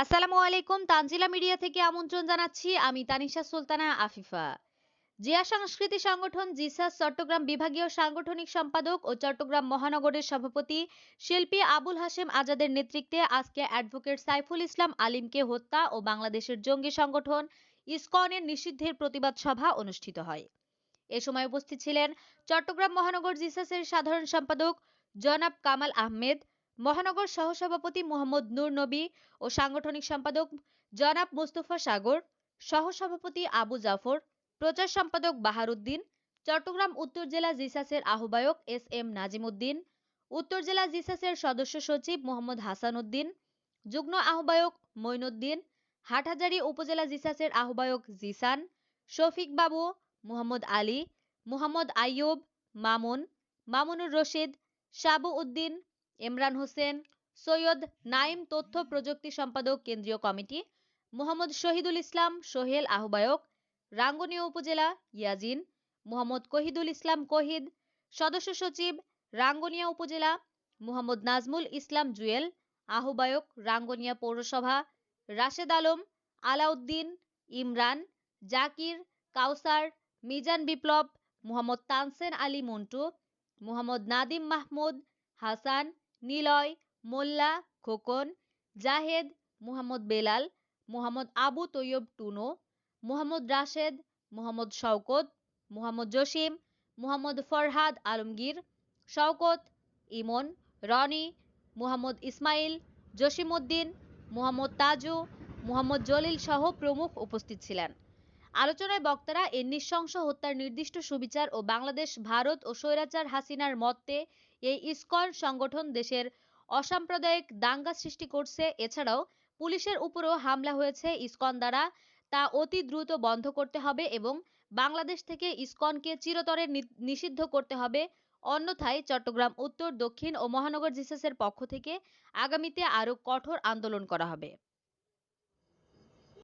আসসালামু আলাইকুম, তানজিলা মিডিয়া থেকে আমন্ত্রণ জানাচ্ছি আমি তানিশা সুলতানা আফিফা। জিয়া সংস্কৃতি সংগঠন জিসাস চট্টগ্রাম বিভাগীয় সাংগঠনিক সম্পাদক ও চট্টগ্রাম মহানগরের সভাপতি শিল্পী আবুল হাশেম আজাদের নেতৃত্বে আজকে অ্যাডভোকেট সাইফুল ইসলাম আলিমকে হত্যা ও বাংলাদেশের জঙ্গি সংগঠন ইসকনের নিষিদ্ধের প্রতিবাদ সভা অনুষ্ঠিত হয়। এ সময় উপস্থিত ছিলেন চট্টগ্রাম মহানগর জিসাসের সাধারণ সম্পাদক জনাব কামাল আহমেদ মহানগর সহসভাপতি মোহাম্মদ নূর নবী ও সাংগঠনিক সম্পাদক জনাব মোস্তফা সাগর, সহসভাপতি আবু জাফর, প্রচার সম্পাদক বাহারুদ্দিন, চট্টগ্রাম উত্তর জেলা জিসাসের আহ্বায়ক এস এম নাজিমুদ্দিন, উত্তর জেলা জিসাসের সদস্য সচিব মোহাম্মদ হাসান উদ্দিন, যুগ্ম আহ্বায়ক মঈনুদ্দিন, হাটহাজারী উপজেলা জিসাসের আহ্বায়ক জিসান, শফিক বাবু, মোহাম্মদ আলী, মোহাম্মদ আইয়ুব, মামুন, মামুনুর রশিদ সাবু উদ্দিন ইমরান হোসেন, সৈয়দ নাইম তথ্য প্রযুক্তি সম্পাদক কেন্দ্রীয় কমিটি, মোহাম্মদ শহীদুল ইসলাম, সোহেল আহ্বায়ক রাঙ্গুনিয়া উপজেলা, ইয়াজিন, মোহাম্মদ কহিদুল ইসলাম কহিদ, সদস্য সচিব, রাঙ্গুনিয়া উপজেলা, মোহাম্মদ নাজমুল ইসলাম জুয়েল, আহ্বায়ক, রাঙ্গুনিয়া পৌরসভা, রাশেদ আলম, আলাউদ্দিন, ইমরান, জাকির, কাউসার, মিজান বিপ্লব, মোহাম্মদ তানসেন আলী মন্টু, মোহাম্মদ নাদিম মাহমুদ, হাসান নিলয়, মোল্লা, খোকন, জাহেদ, মুহাম্মদ বেলাল, মোহাম্মদ আবু তৈয়ব টুনো, মোহাম্মদ রাশেদ, মোহাম্মদ শওকত, মোহাম্মদ জসিম, মোহাম্মদ ফরহাদ আলমগীর, শওকত, ইমন, রনি, মোহাম্মদ ইসমাইল, জসিমউদ্দিন, মোহাম্মদ তাজু, মোহাম্মদ জলিল সহ প্রমুখ উপস্থিত ছিলেন। আলোচনায় বক্তারা এই নৃশংস হত্যার নির্দিষ্ট সুবিচার ও বাংলাদেশ, ভারত ও স্বৈরাচার হাসিনার মতে এই ইসকন সংগঠন দেশের অসাম্প্রদায়িক দাঙ্গা সৃষ্টি করছে। এছাড়াও পুলিশের উপরও হামলা হয়েছে ইসকন দ্বারা। তা অতি দ্রুত বন্ধ করতে হবে এবং বাংলাদেশ থেকে ইসকনকে চিরতরে নিষিদ্ধ করতে হবে। অন্যথায় চট্টগ্রাম, উত্তর, দক্ষিণ ও মহানগর জিসাসের পক্ষ থেকে আগামীতে আরও কঠোর আন্দোলন করা হবে।